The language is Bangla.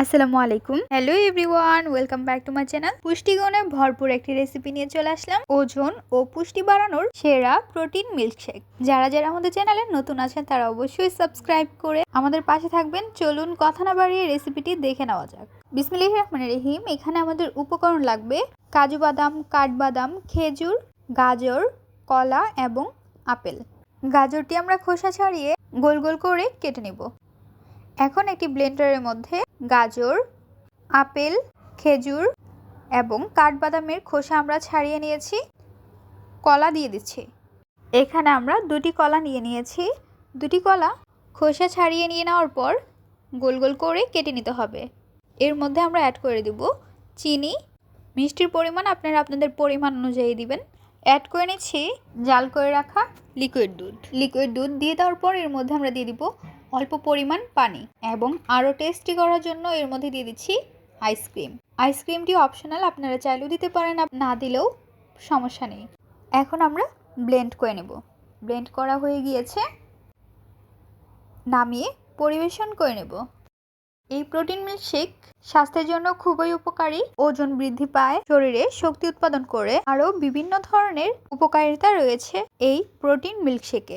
আসসালামু আলাইকুম। Hello everyone welcome back to my channel পুষ্টিগুণে ভরপুর একটি রেসিপি নিয়ে চলে আসলাম। ওজন ও পুষ্টি বাড়ানোর সেরা প্রোটিন মিল্কশেক যারা যারা আমাদের চ্যানেলে নতুন আছেন, তারা অবশ্যই সাবস্ক্রাইব করে আমাদের পাশে থাকবেন। চলুন কথা না বাড়িয়ে রেসিপিটি দেখে নেওয়া যাক। বিসমিল্লাহ রহমান রহিম, এখানে আমাদের উপকরণ লাগবে কাজু বাদাম, কাঠবাদাম, খেজুর, গাজর, কলা এবং আপেল। গাজরটি আমরা খোসা ছাড়িয়ে গোল গোল করে কেটে নেব। এখন একটি ব্লেন্ডারের মধ্যে গাজর, আপেল, খেজুর এবং কাঠবাদামের খোসা আমরা ছাড়িয়ে নিয়েছি। কলা দিয়ে দিচ্ছি। এখানে আমরা দুটি কলা নিয়ে নিয়েছি। দুটি কলা খোসা ছাড়িয়ে নিয়ে নেওয়ার পর গোল গোল করে কেটে নিতে হবে। এর মধ্যে আমরা অ্যাড করে দেব চিনি। মিষ্টির পরিমাণ আপনারা আপনাদের পরিমাণ অনুযায়ী দিবেন। অ্যাড করে নিচ্ছি জাল করে রাখা লিকুইড দুধ। লিকুইড দুধ দিয়ে দেওয়ার পর এর মধ্যে আমরা দিয়ে দিব অল্প পরিমাণ পানি এবং আরও টেস্টি করার জন্য এর মধ্যে দিয়ে দিচ্ছি আইসক্রিম আইসক্রিমটি অপশনাল আপনারা চাইলেও দিতে পারেন না দিলেও সমস্যা নেই। এখন আমরা ব্লেন্ড করে নেব। ব্লেন্ড করা হয়ে গিয়েছে। নামিয়ে পরিবেশন করে নেব। এই প্রোটিন মিল্কশেক স্বাস্থ্যের জন্য খুবই উপকারী। ওজন বৃদ্ধি পায়, শরীরে শক্তি উৎপাদন করে, আরও বিভিন্ন ধরনের উপকারিতা রয়েছে এই প্রোটিন মিল্কশেকে